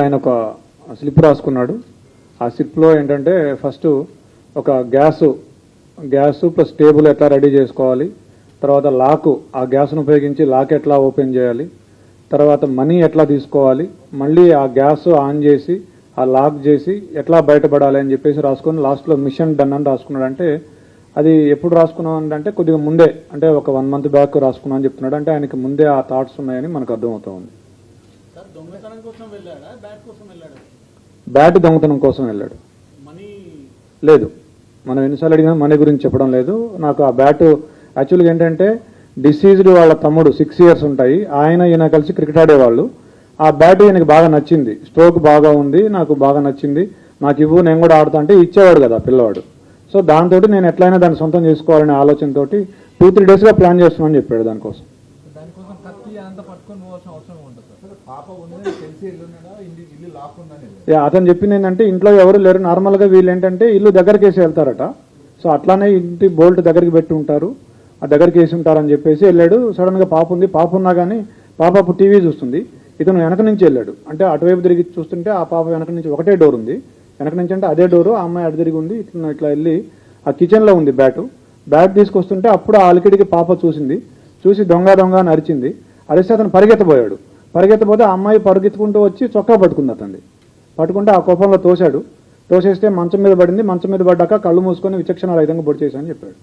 ఆయన ఒక స్లిప్ రాసుకున్నాడు. ఆ స్లిప్లో ఏంటంటే ఫస్ట్ ఒక గ్యాస్ గ్యాస్ ప్లస్ టేబుల్ ఎట్లా రెడీ చేసుకోవాలి తర్వాత లాకు ఆ గ్యాస్ను ఉపయోగించి లాక్ ఎట్లా ఓపెన్ చేయాలి తర్వాత మనీ ఎట్లా తీసుకోవాలి మళ్ళీ ఆ గ్యాస్ ఆన్ చేసి ఆ లాక్ చేసి ఎట్లా బయటపడాలి అని చెప్పేసి రాసుకొని లాస్ట్లో మిషన్ డన్ అని రాసుకున్నాడు. అంటే అది ఎప్పుడు రాసుకున్నాం అంటే కొద్దిగా ముందే అంటే ఒక వన్ మంత్ బ్యాక్ రాసుకున్నాం అని చెప్తున్నాడు. అంటే ఆయనకి ముందే ఆ థాట్స్ ఉన్నాయని మనకు అర్థమవుతా ఉంది సార్ దొంగతనం కోసం వెళ్ళాడా బ్యాట్ దొంగతనం కోసం వెళ్ళాడు. మనీ లేదు. మనం ఎన్నిసార్లు అడిగినా మనీ గురించి చెప్పడం లేదు. నాకు ఆ బ్యాట్ యాక్చువల్గా ఏంటంటే డిసీజ్డ్ వాళ్ళ తమ్ముడు సిక్స్ ఇయర్స్ ఉంటాయి. ఆయన ఈయన కలిసి క్రికెట్ ఆడేవాళ్ళు. ఆ బ్యాట్ ఈయనకి బాగా నచ్చింది. స్ట్రోక్ బాగా ఉంది నాకు బాగా నచ్చింది. నాకు ఇవ్వు నేను కూడా ఆడుతా అంటే ఇచ్చేవాడు కదా పిల్లవాడు. సో దాంతో నేను ఎట్లయినా దాన్ని సొంతం చేసుకోవాలనే ఆలోచనతోటి టూ త్రీ డేస్గా ప్లాన్ చేస్తున్నాను చెప్పాడు దానికోసం. అతను చెప్పింది ఏంటంటే ఇంట్లో ఎవరు లేరు నార్మల్గా వీళ్ళు ఏంటంటే ఇల్లు దగ్గరికి వేసి వెళ్తారట. సో అట్లానే ఇంటి బోల్ట్ దగ్గరికి పెట్టి ఉంటారు. ఆ దగ్గరికి వేసి ఉంటారని చెప్పేసి వెళ్ళాడు. సడన్గా పాప ఉంది. పాప ఉన్నా కానీ పాప అప్పుడు టీవీ చూస్తుంది. ఇతను వెనక నుంచి వెళ్ళాడు. అంటే అటువైపు తిరిగి చూస్తుంటే ఆ పాప వెనక నుంచి ఒకటే డోర్ ఉంది. వెనక నుంచి అంటే అదే డోరు ఆ అమ్మాయి అటు తిరిగి ఉంది. ఇట్లా ఇట్లా వెళ్ళి ఆ కిచెన్లో ఉంది బ్యాటు. బ్యాట్ తీసుకొస్తుంటే అప్పుడు ఆ అలికిడికి పాప చూసింది. చూసి దొంగ దొంగ అని అరిచింది. అరిస్తే అతను పరిగెత్తబోయాడు. పరిగెత్తబోతే ఆ అమ్మాయి పరిగెత్తుకుంటూ వచ్చి చొక్కా పట్టుకుంది అతన్ని. పట్టుకుంటే ఆ కోపంలో తోశాడు. తోసేస్తే మంచం మీద పడింది. మంచం మీద పడ్డాక కళ్ళు మూసుకొని విచక్షణ రహితంగా పొడి చేశాను చెప్పాడు.